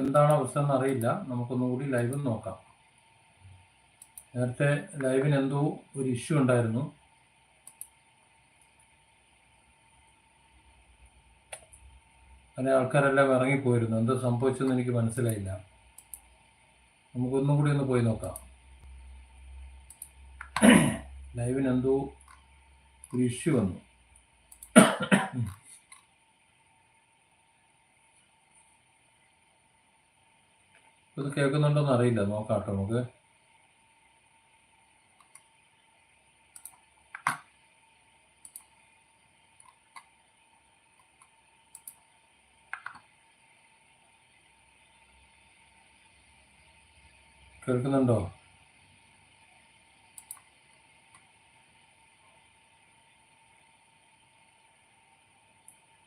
എന്താണ് അവസ്ഥ എന്ന് അറിയില്ല നമുക്കൊന്നുകൂടി ലൈവ് നോക്കാം. നേരത്തെ ലൈവിന് എന്തോ ഒരു ഇഷ്യൂ ഉണ്ടായിരുന്നു. അല്ലെ ആൾക്കാരെല്ലാം ഇറങ്ങിപ്പോയിരുന്നു. എന്താ സംഭവിച്ചെന്ന് എനിക്ക് മനസ്സിലായില്ല. നമുക്കൊന്നും കൂടി ഒന്ന് പോയി നോക്കാം. ലൈവിന് എന്തോ ഒരു ഇഷ്യൂ വന്നു. ഇത് കേൾക്കുന്നുണ്ടോന്ന് അറിയില്ല. നോക്കാം കേട്ടോ നമുക്ക്. കേൾക്കുന്നുണ്ടോ?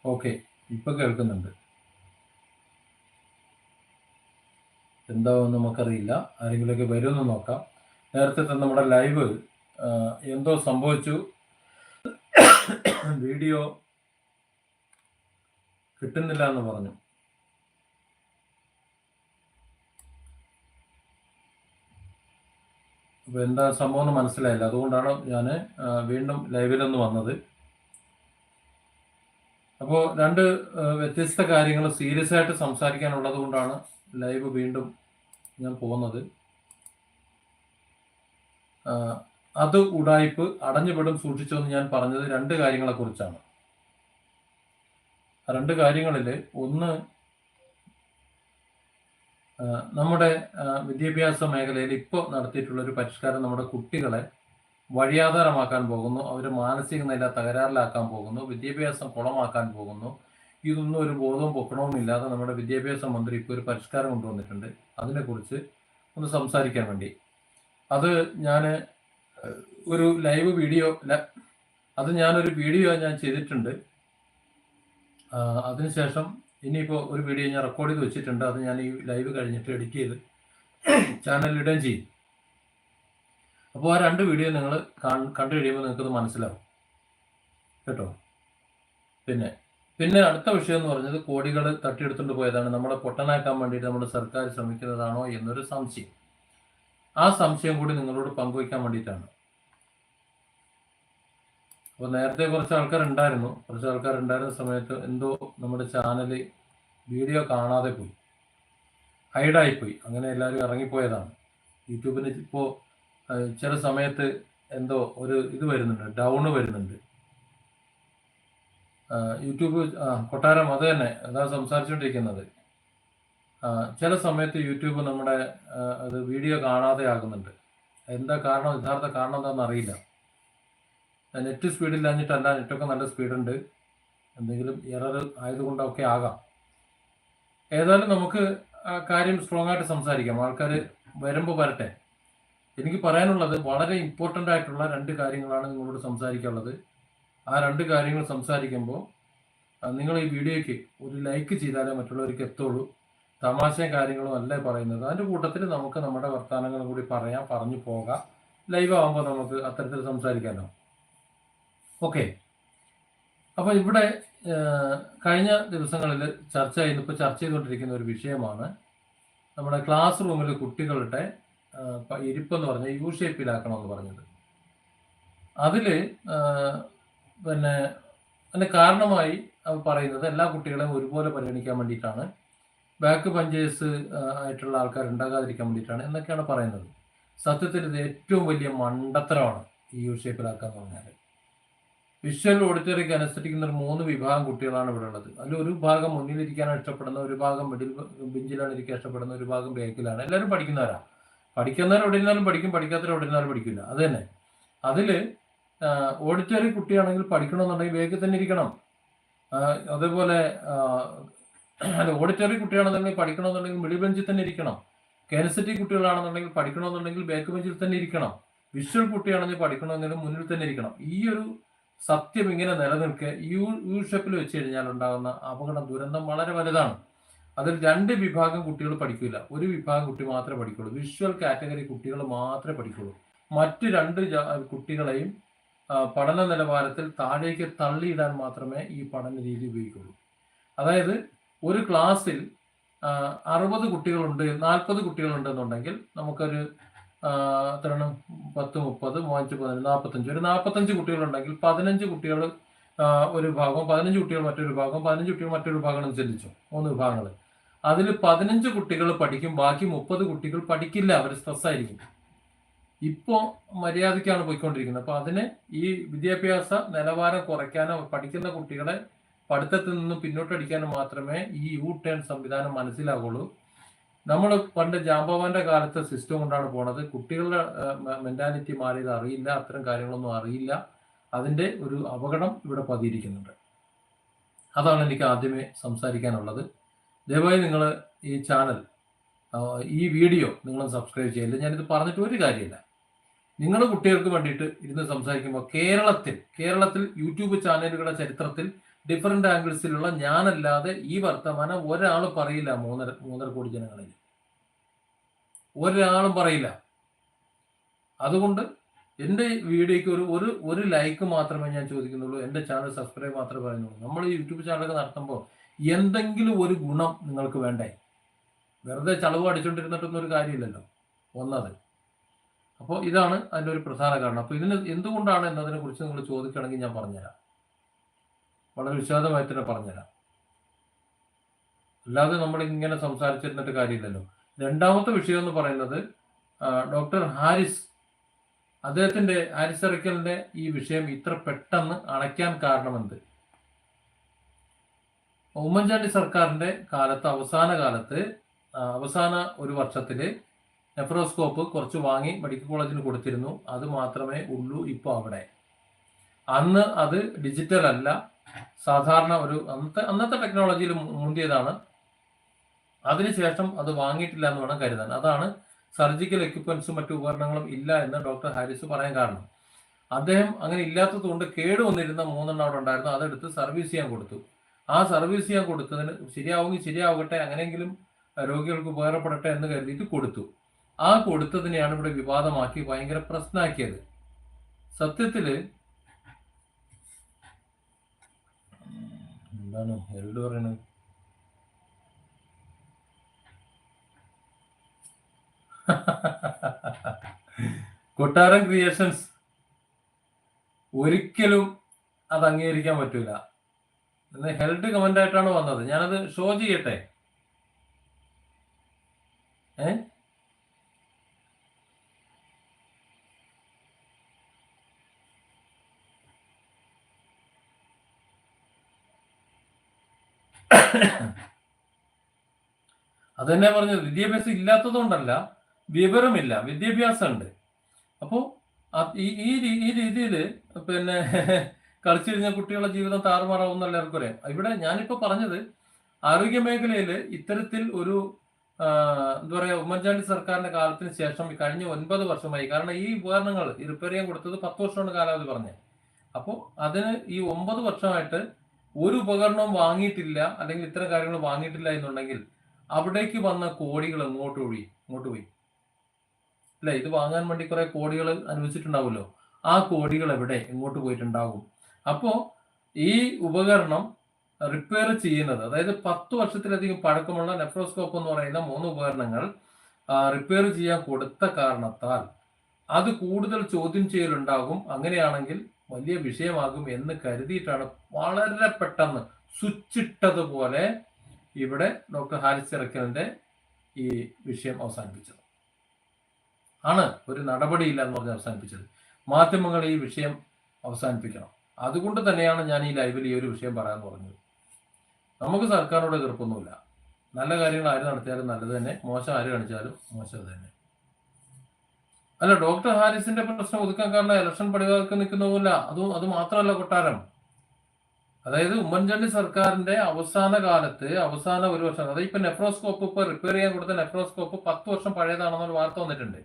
ഓക്കെ ഇപ്പൊ കേൾക്കുന്നുണ്ട്. എന്താവും നമുക്കറിയില്ല. ആരെങ്കിലുമൊക്കെ വരുമെന്ന് നോക്കാം. നേരത്തെ തന്നെ നമ്മുടെ ലൈവ് എന്തോ സംഭവിച്ചു. വീഡിയോ കിട്ടുന്നില്ല എന്ന് പറഞ്ഞു. അപ്പോൾ എന്താ സംഭവം എന്ന് മനസ്സിലായില്ല. അതുകൊണ്ടാണ് ഞാൻ വീണ്ടും ലൈവിലൊന്ന് വന്നത്. അപ്പോൾ രണ്ട് വ്യത്യസ്ത കാര്യങ്ങൾ സീരിയസ് ആയിട്ട് സംസാരിക്കാനുള്ളത് കൊണ്ടാണ് ലൈവ് വീണ്ടും ഞാൻ പോകുന്നത്. അത് ഉടായ്പ് അടഞ്ഞുപെടും സൂക്ഷിച്ചെന്ന് ഞാൻ പറഞ്ഞത് രണ്ട് കാര്യങ്ങളെക്കുറിച്ചാണ് രണ്ട് കാര്യങ്ങളിൽ ഒന്ന് നമ്മുടെ വിദ്യാഭ്യാസ മേഖലയിൽ ഇപ്പോൾ നടത്തിയിട്ടുള്ള ഒരു പരിഷ്കാരം നമ്മുടെ കുട്ടികളെ വഴിയാധാരമാക്കാൻ പോകുന്നു അവർ മാനസിക നില തകരാറിലാക്കാൻ പോകുന്നു വിദ്യാഭ്യാസം കുളമാക്കാൻ പോകുന്നു ഇതൊന്നും ഒരു ബോധവും പൊക്കണമെന്നില്ലാതെ നമ്മുടെ വിദ്യാഭ്യാസ മന്ത്രി ഇപ്പോൾ ഒരു പരിഷ്കാരം കൊണ്ടുവന്നിട്ടുണ്ട്. അതിനെക്കുറിച്ച് ഒന്ന് സംസാരിക്കാൻ വേണ്ടി. അത് ഞാൻ ഒരു ലൈവ് വീഡിയോ അത് ഞാനൊരു വീഡിയോ ഞാൻ ചെയ്തിട്ടുണ്ട്. അതിനുശേഷം ഇനിയിപ്പോൾ ഒരു വീഡിയോ ഞാൻ റെക്കോർഡ് ചെയ്ത് വെച്ചിട്ടുണ്ട്. അത് ഞാൻ ഈ ലൈവ് കഴിഞ്ഞിട്ട് എഡിറ്റ് ചെയ്ത് ചാനലിൽ ഇടുകയും ചെയ്യും. അപ്പോൾ ആ രണ്ട് വീഡിയോ നിങ്ങൾ കണ്ടു കഴിയുമ്പോൾ നിങ്ങൾക്കത് മനസ്സിലാവും. കേട്ടോ? പിന്നെ പിന്നെ അടുത്ത വിഷയം എന്ന് പറഞ്ഞത് കോടികൾ തട്ടിയെടുത്തുകൊണ്ട് പോയതാണ്. നമ്മളെ പൊട്ടനാക്കാൻ വേണ്ടിയിട്ട് നമ്മുടെ സർക്കാർ ശ്രമിക്കുന്നതാണോ എന്നൊരു സംശയം. ആ സംശയം കൂടി നിങ്ങളോട് പങ്കുവയ്ക്കാൻ വേണ്ടിയിട്ടാണ്. അപ്പോൾ നേരത്തെ കുറച്ച് ആൾക്കാരുണ്ടായിരുന്നു. കുറച്ച് ആൾക്കാരുണ്ടായിരുന്ന സമയത്ത് എന്തോ നമ്മുടെ ചാനൽ വീഡിയോ കാണാതെ പോയി. ഹൈഡായി പോയി. അങ്ങനെ എല്ലാവരും ഇറങ്ങിപ്പോയതാണ്. യൂട്യൂബിന് ഇപ്പോൾ ചില സമയത്ത് എന്തോ ഒരു ഇത് വരുന്നുണ്ട്. ഡൗണ് വരുന്നുണ്ട്. യൂട്യൂബ് കൊട്ടാരം അത് തന്നെ അതാണ് സംസാരിച്ചുകൊണ്ടിരിക്കുന്നത് ചില സമയത്ത് യൂട്യൂബ് നമ്മുടെ അത് വീഡിയോ കാണാതെ ആകുന്നുണ്ട്. എന്താ കാരണം യഥാർത്ഥ കാരണം എന്താണെന്ന് അറിയില്ല. നെറ്റ് സ്പീഡില്ലാഞ്ഞിട്ടല്ല നെറ്റൊക്കെ നല്ല സ്പീഡുണ്ട്. എന്തെങ്കിലും എറർ ആയതുകൊണ്ടൊക്കെ ആകാം. ഏതായാലും നമുക്ക് കാര്യം സ്ട്രോങ് ആയിട്ട് സംസാരിക്കാം. ആൾക്കാർ വരുമ്പോൾ വരട്ടെ. എനിക്ക് പറയാനുള്ളത് വളരെ ഇമ്പോർട്ടന്റ് ആയിട്ടുള്ള രണ്ട് കാര്യങ്ങളാണ് നിങ്ങളോട് സംസാരിക്കാനുള്ളത്. ആ രണ്ട് കാര്യങ്ങൾ സംസാരിക്കുമ്പോൾ നിങ്ങൾ ഈ വീഡിയോയ്ക്ക് ഒരു ലൈക്ക് ചെയ്താലേ മറ്റുള്ളവർക്ക് എത്തുള്ളൂ. തമാശയും കാര്യങ്ങളും അല്ലേ പറയുന്നത്? അതിന്റെ കൂട്ടത്തിൽ നമുക്ക് നമ്മുടെ വർത്തമാനങ്ങൾ കൂടി പറയാം പറഞ്ഞു പോകാം. ലൈവ് ആകുമ്പോൾ നമുക്ക് അത്തരത്തിൽ സംസാരിക്കാനോ ഓക്കെ അപ്പോൾ ഇവിടെ കഴിഞ്ഞ ദിവസങ്ങളിൽ ചർച്ച ചെയ്യുന്ന ഇപ്പോൾ ചർച്ച ചെയ്തുകൊണ്ടിരിക്കുന്ന ഒരു വിഷയമാണ് നമ്മുടെ ക്ലാസ് റൂമിൽ കുട്ടികളുടെ ഇരിപ്പെന്ന് പറഞ്ഞാൽ യു ഷേപ്പിലാക്കണം എന്ന് പറഞ്ഞത്. അതിൽ പിന്നെ അതിന് കാരണമായി പറയുന്നത് എല്ലാ കുട്ടികളെയും ഒരുപോലെ പരിഗണിക്കാൻ വേണ്ടിയിട്ടാണ്. ബാക്ക് പഞ്ചേഴ്സ് ആയിട്ടുള്ള ആൾക്കാർ ഉണ്ടാകാതിരിക്കാൻ വേണ്ടിയിട്ടാണ് എന്നൊക്കെയാണ് പറയുന്നത്. സത്യത്തിൽ ഇത് ഏറ്റവും വലിയ മണ്ടത്തരമാണ് ഈ യു ഷേപ്പിലാക്കാന്ന് പറഞ്ഞാൽ. വിഷ്വൽ ഓഡിറ്റോറിയക്ക് അനുസരിക്കുന്ന ഒരു മൂന്ന് വിഭാഗം കുട്ടികളാണ് ഇവിടെ ഉള്ളത്. അതിൽ ഒരു ഭാഗം മുന്നിലിരിക്കാനാണ് ഇഷ്ടപ്പെടുന്ന ഒരു ഭാഗം മിഡിൽ ബെഞ്ചിലാണ് ഇരിക്കാൻ ഇഷ്ടപ്പെടുന്ന ഒരു ഭാഗം ബാക്കിലാണ് എല്ലാവരും പഠിക്കുന്നവരാണ് പഠിക്കുന്നവർ ഇരുന്നാലും പഠിക്കും പഠിക്കാത്തവർ ഇരുന്നാലും പഠിക്കില്ല. അത് തന്നെ. അതിൽ ഓഡിറ്റോറിയം കുട്ടിയാണെങ്കിൽ പഠിക്കണമെന്നുണ്ടെങ്കിൽ വേഗത്തിൽ തന്നെ ഇരിക്കണം അതേപോലെ അല്ല ഓഡിറ്റോറിയം കുട്ടിയാണെന്നുണ്ടെങ്കിൽ പഠിക്കണമെന്നുണ്ടെങ്കിൽ മിഡിൽ ബെഞ്ചിൽ തന്നെ ഇരിക്കണം. കെനസിറ്റി കുട്ടികളാണെന്നുണ്ടെങ്കിൽ പഠിക്കണമെന്നുണ്ടെങ്കിൽ ബാക്ക് ബെഞ്ചിൽ തന്നെ ഇരിക്കണം. വിഷ്വൽ കുട്ടിയാണെങ്കിൽ പഠിക്കണമെന്നുണ്ടെങ്കിൽ മുന്നിൽ തന്നെ ഇരിക്കണം. ഈ ഒരു സത്യം ഇങ്ങനെ നിലനിൽക്കെ യു യു ഷേപ്പിൽ വെച്ച് കഴിഞ്ഞാൽ ഉണ്ടാകുന്ന അപകടം ദുരന്തം വളരെ വലുതാണ്. അതിൽ രണ്ട് വിഭാഗം കുട്ടികൾ പഠിക്കില്ല ഒരു വിഭാഗം കുട്ടി മാത്രമേ പഠിക്കുള്ളൂ. വിഷ്വൽ കാറ്റഗറി കുട്ടികൾ മാത്രമേ പഠിക്കുള്ളൂ. മറ്റ് രണ്ട് കുട്ടികളെയും പഠന നിലവാരത്തിൽ താഴേക്ക് തള്ളിയിടാൻ മാത്രമേ ഈ പഠന രീതി ഉപയോഗിക്കുള്ളൂ. അതായത് ഒരു ക്ലാസ്സിൽ അറുപത് കുട്ടികളുണ്ട് നാൽപ്പത് കുട്ടികളുണ്ടെന്നുണ്ടെങ്കിൽ നമുക്കൊരു എത്രയാണ് പത്ത് മുപ്പത് മൂവഞ്ച് പതിനഞ്ച് നാൽപ്പത്തഞ്ച്. ഒരു നാൽപ്പത്തഞ്ച് കുട്ടികളുണ്ടെങ്കിൽ പതിനഞ്ച് കുട്ടികൾ ഒരു ഭാഗം പതിനഞ്ച് കുട്ടികൾ മറ്റൊരു ഭാഗം പതിനഞ്ച് കുട്ടികൾ മറ്റൊരു ഭാഗം ചിന്തിച്ചു മൂന്ന് വിഭാഗങ്ങൾ. അതിൽ പതിനഞ്ച് കുട്ടികൾ പഠിക്കും ബാക്കി മുപ്പത് കുട്ടികൾ പഠിക്കില്ല. അവർ സ്ട്രെസ്സായിരിക്കും. ഇപ്പോൾ മര്യാദയ്ക്കാണ് പോയിക്കൊണ്ടിരിക്കുന്നത്. അപ്പോൾ അതിന് ഈ വിദ്യാഭ്യാസ നിലവാരം കുറയ്ക്കാനോ പഠിക്കുന്ന കുട്ടികളെ പഠിത്തത്തിൽ നിന്നും പിന്നോട്ടടിക്കാനോ മാത്രമേ ഈ യു ടേൺ സംവിധാനം മനസ്സിലാവുള്ളൂ. നമ്മൾ പണ്ട് ജാമ്പവാന്റെ കാലത്തെ സിസ്റ്റം കൊണ്ടാണ് പോണത്. കുട്ടികളുടെ മെന്റാലിറ്റി മാറിയത് അറിയില്ല. അത്തരം കാര്യങ്ങളൊന്നും അറിയില്ല. അതിന്റെ ഒരു അപകടം ഇവിടെ പതിയിരിക്കുന്നുണ്ട്. അതാണ് എനിക്ക് ആദ്യമേ സംസാരിക്കാനുള്ളത്. ദയവായി നിങ്ങൾ ഈ ചാനൽ ഈ വീഡിയോ നിങ്ങൾ സബ്സ്ക്രൈബ് ചെയ്യില്ല ഞാനിത് പറഞ്ഞിട്ട് ഒരു കാര്യമില്ല. നിങ്ങളുടെ കുട്ടികൾക്ക് വേണ്ടിയിട്ട് ഇരുന്ന് സംസാരിക്കുമ്പോൾ കേരളത്തിൽ കേരളത്തിൽ യൂട്യൂബ് ചാനലുകളുടെ ചരിത്രത്തിൽ ഡിഫറെന്റ് ആംഗിൾസിലുള്ള ഞാനല്ലാതെ ഈ വർത്തമാനം ഒരാൾ പറയില്ല മൂന്നര മൂന്നര കോടി ജനങ്ങളിൽ ഒരാളും പറയില്ല. അതുകൊണ്ട് എന്റെ വീഡിയോയ്ക്ക് ഒരു ഒരു ഒരു ലൈക്ക് മാത്രമേ ഞാൻ ചോദിക്കുന്നുള്ളൂ. എന്റെ ചാനൽ സബ്സ്ക്രൈബ് മാത്രമേ പറയുന്നുള്ളൂ. നമ്മൾ ഈ യൂട്യൂബ് ചാനലൊക്കെ നടത്തുമ്പോൾ എന്തെങ്കിലും ഒരു ഗുണം നിങ്ങൾക്ക് വേണ്ടേ? വെറുതെ ചളവ് അടിച്ചുകൊണ്ടിരുന്നിട്ടൊന്നും ഒരു കാര്യമില്ലല്ലോ. ഒന്നത്. അപ്പോൾ ഇതാണ് അതിന്റെ ഒരു പ്രധാന കാരണം. അപ്പോൾ ഇതിന് എന്തുകൊണ്ടാണ് എന്നതിനെ കുറിച്ച് നിങ്ങൾ ചോദിക്കുകയാണെങ്കിൽ ഞാൻ പറഞ്ഞുതരാം. വളരെ വിശദമായി തന്നെ പറഞ്ഞുതരാം. അല്ലാതെ നമ്മൾ ഇങ്ങനെ സംസാരിച്ചിരുന്നിട്ട് കാര്യമില്ലല്ലോ. രണ്ടാമത്തെ വിഷയം എന്ന് പറയുന്നത് ഡോക്ടർ ഹാരിസ് അദ്ദേഹത്തിന്റെ ഹാരിസ് അറക്കലിന്റെ ഈ വിഷയം ഇത്ര പെട്ടെന്ന് അണയ്ക്കാൻ കാരണമെന്ത്? ഉമ്മൻചാണ്ടി സർക്കാരിന്റെ കാലത്ത് അവസാന കാലത്ത് അവസാന ഒരു വർഷത്തിൽ നെഫ്രോസ്കോപ്പ് കുറച്ച് വാങ്ങി മെഡിക്കൽ കോളേജിന് കൊടുത്തിരുന്നു. അത് മാത്രമേ ഉള്ളൂ ഇപ്പോൾ അവിടെ. അന്ന് അത് ഡിജിറ്റൽ അല്ല. സാധാരണ ഒരു അന്നത്തെ അന്നത്തെ ടെക്നോളജിയിൽ മുന്തിയതാണ്. അതിനുശേഷം അത് വാങ്ങിയിട്ടില്ല എന്ന് വേണം കരുതാൻ. അതാണ് സർജിക്കൽ എക്യുപ്മെന്റ്സും മറ്റു ഉപകരണങ്ങളും ഇല്ല എന്ന് ഡോക്ടർ ഹാരിസ് പറയാൻ കാരണം. അദ്ദേഹം അങ്ങനെ ഇല്ലാത്തത് കൊണ്ട് കേട് വന്നിരുന്ന മൂന്നെണ്ണം അവിടെ ഉണ്ടായിരുന്നു. അതെടുത്ത് സർവീസ് ചെയ്യാൻ കൊടുത്തു. ആ സർവീസ് ചെയ്യാൻ കൊടുത്തതിന് ശരിയാവുമെങ്കിൽ ശരിയാവട്ടെ അങ്ങനെയെങ്കിലും രോഗികൾക്ക് ഉപകാരപ്പെടട്ടെ എന്ന് കരുതിയിട്ട് കൊടുത്തു. ആ കൊടുത്തതിനെയാണ് ഇവിടെ വിവാദമാക്കി ഭയങ്കര പ്രശ്നമാക്കിയത് സത്യത്തിൽ എന്താണ് എരുടെ പറയണത്? കൊട്ടാരം ക്രിയേഷൻസ് ഒരിക്കലും അത് അംഗീകരിക്കാൻ പറ്റൂല. എന്ന് ഹെൽഡ് കമന്റ് ആയിട്ടാണ് വന്നത്. ഞാനത് ഷോ ചെയ്യട്ടെ? ഏ തന്നെ പറഞ്ഞത്. വിദ്യാഭ്യാസം ഇല്ലാത്തത് കൊണ്ടല്ല വിവരമില്ല വിദ്യാഭ്യാസം ഉണ്ട് അപ്പോൾ ഈ ഈ രീതിയിൽ പിന്നെ കളിച്ചു കഴിഞ്ഞാൽ കുട്ടികളുടെ ജീവിതം താറുമാറാവുന്ന എല്ലാവർക്കും ഇവിടെ ഞാനിപ്പോൾ പറഞ്ഞത് ആരോഗ്യ മേഖലയിൽ ഇത്തരത്തിൽ ഒരു എന്താ പറയുക ഉമ്മൻചാണ്ടി സർക്കാരിന്റെ കാലത്തിന് ശേഷം കഴിഞ്ഞ ഒൻപത് വർഷമായി. കാരണം ഈ ഉപകരണങ്ങൾ ഈ റിപ്പയർ ചെയ്യാൻ കൊടുത്തത് പത്ത് വർഷമാണ് കാലാവധി പറഞ്ഞത്. അപ്പോൾ അതിന് ഈ ഒമ്പത് വർഷമായിട്ട് ഒരു ഉപകരണവും വാങ്ങിയിട്ടില്ല അല്ലെങ്കിൽ ഇത്തരം കാര്യങ്ങൾ വാങ്ങിയിട്ടില്ല എന്നുണ്ടെങ്കിൽ അവിടേക്ക് വന്ന കോടികൾ എങ്ങോട്ട് ഒഴി ഇങ്ങോട്ട് പോയി. അല്ലെ? ഇത് വാങ്ങാൻ വേണ്ടി കുറെ കോടികൾ അനുവദിച്ചിട്ടുണ്ടാവുമല്ലോ. ആ കോടികൾ എവിടെ? എങ്ങോട്ട് പോയിട്ടുണ്ടാകും അപ്പോ ഈ ഉപകരണം റിപ്പയർ ചെയ്യുന്നത് അതായത് പത്ത് വർഷത്തിലധികം പഴക്കമുള്ള നെഫ്രോസ്കോപ്പ് എന്ന് പറയുന്ന മൂന്ന് ഉപകരണങ്ങൾ റിപ്പയർ ചെയ്യാൻ കൊടുത്ത കാരണത്താൽ അത് കൂടുതൽ ചോദ്യം ചെയ്യലുണ്ടാകും. അങ്ങനെയാണെങ്കിൽ വലിയ വിഷയമാകും എന്ന് കരുതിയിട്ടാണ് വളരെ പെട്ടെന്ന് സ്വിച്ചിട്ടതുപോലെ ഇവിടെ ഡോക്ടർ ഹാരിസ് ചിറക്കലിന്റെ ഈ വിഷയം അവസാനിപ്പിച്ചത്. ആണ് ഒരു നടപടിയില്ല എന്ന് പറഞ്ഞ് അവസാനിപ്പിച്ചത്. മാധ്യമങ്ങൾ ഈ വിഷയം അവസാനിപ്പിക്കണം. അതുകൊണ്ട് തന്നെയാണ് ഞാൻ ഈ ലൈവിൽ ഈ ഒരു വിഷയം പറയാൻ പറഞ്ഞത്. നമുക്ക് സർക്കാരിനോട് എതിർപ്പൊന്നുമില്ല. നല്ല കാര്യങ്ങൾ ആര് നടത്തിയാലും നല്ലത് തന്നെ. മോശം ആര് കാണിച്ചാലും മോശം തന്നെ. അല്ല ഡോക്ടർ ഹാരിസിന്റെ പ്രശ്നം ഒതുക്കാൻ കാരണം ഇലക്ഷൻ പടിവാക്ക് നിൽക്കുന്നതല്ല അതും അത് മാത്രമല്ല കൊട്ടാരം. അതായത് ഉമ്മൻചാണ്ടി സർക്കാരിന്റെ അവസാന കാലത്ത് അവസാന ഒരു വർഷം അതായത് ഇപ്പൊ നെഫ്രോസ്കോപ്പ് ഇപ്പൊ റിപ്പയർ ചെയ്യാൻ കൊടുത്ത നെഫ്രോസ്കോപ്പ് പത്ത് വർഷം പഴയതാണെന്നൊരു വാർത്ത വന്നിട്ടുണ്ട്.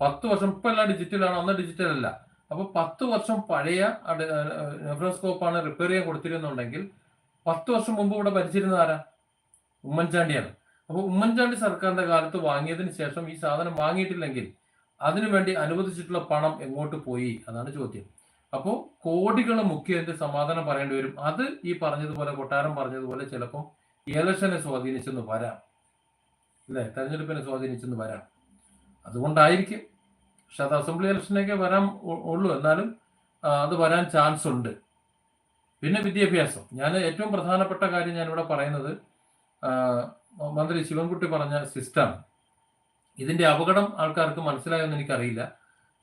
പത്ത് വർഷം ഇപ്പൊ എല്ലാം ഡിജിറ്റലാണ് അന്ന് ഡിജിറ്റൽ അല്ല. അപ്പൊ പത്ത് വർഷം പഴയ നെഫ്രോസ്കോപ്പാണ് റിപ്പയർ ചെയ്യാൻ കൊടുത്തിരുന്നുണ്ടെങ്കിൽ പത്ത് വർഷം മുമ്പ് ഇവിടെ ഭരിച്ചിരുന്ന ആരാ? ഉമ്മൻചാണ്ടിയാണ്. അപ്പൊ ഉമ്മൻചാണ്ടി സർക്കാരിന്റെ കാലത്ത് വാങ്ങിയതിന് ശേഷം ഈ സാധനം വാങ്ങിയിട്ടില്ലെങ്കിൽ അതിനുവേണ്ടി അനുവദിച്ചിട്ടുള്ള പണം എങ്ങോട്ട് പോയി അതാണ് ചോദ്യം. അപ്പോൾ കോടികൾ മുഖ്യന്റെ സമാധാനം പറയേണ്ടി വരും? അത് ഈ പറഞ്ഞതുപോലെ കൊട്ടാരം പറഞ്ഞതുപോലെ ചിലപ്പോൾ ഇലക്ഷനെ സ്വാധീനിച്ചെന്ന് വരാം. അല്ലേ? തെരഞ്ഞെടുപ്പിനെ സ്വാധീനിച്ചെന്ന് വരാം. അതുകൊണ്ടായിരിക്കും. പക്ഷെ അത് അസംബ്ലി ഇലക്ഷനൊക്കെ വരാൻ ഉള്ളൂ. എന്നാലും അത് വരാൻ ചാൻസ് ഉണ്ട്. പിന്നെ വിദ്യാഭ്യാസം. ഞാൻ ഏറ്റവും പ്രധാനപ്പെട്ട കാര്യം ഞാനിവിടെ പറയുന്നത് മന്ത്രി ശിവൻകുട്ടി പറഞ്ഞ സിസ്റ്റാണ് ഇതിന്റെ അപകടം ആൾക്കാർക്ക് മനസ്സിലായെന്ന് എനിക്കറിയില്ല.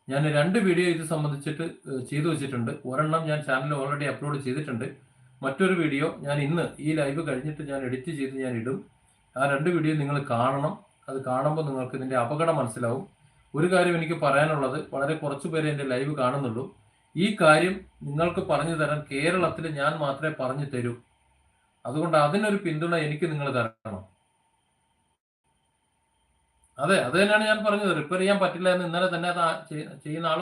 ഞാൻ രണ്ട് വീഡിയോ ഇത് സംബന്ധിച്ചിട്ട് ചെയ്തു വെച്ചിട്ടുണ്ട്. ഒരെണ്ണം ഞാൻ ചാനലിൽ ഓൾറെഡി അപ്ലോഡ് ചെയ്തിട്ടുണ്ട്. മറ്റൊരു വീഡിയോ ഞാൻ ഇന്ന് ഈ ലൈവ് കഴിഞ്ഞിട്ട് ഞാൻ എഡിറ്റ് ചെയ്ത് ഞാൻ ഇടും. ആ രണ്ട് വീഡിയോ നിങ്ങൾ കാണണം. അത് കാണുമ്പോൾ നിങ്ങൾക്ക് ഇതിന്റെ അപകടം മനസ്സിലാവും. ഒരു കാര്യം എനിക്ക് പറയാനുള്ളത് വളരെ കുറച്ച് പേരെ എന്റെ ലൈവ് കാണുന്നുള്ളൂ. ഈ കാര്യം നിങ്ങൾക്ക് പറഞ്ഞു തരാൻ കേരളത്തിൽ ഞാൻ മാത്രമേ പറഞ്ഞു തരൂ. അതുകൊണ്ട് അതിനൊരു പിന്തുണ എനിക്ക് നിങ്ങൾ തരണം. അതെ അത് തന്നെയാണ് ഞാൻ പറഞ്ഞത്. റിപ്പയർ ചെയ്യാൻ പറ്റില്ല എന്ന് ഇന്നലെ തന്നെ ചെയ്യുന്ന ആൾ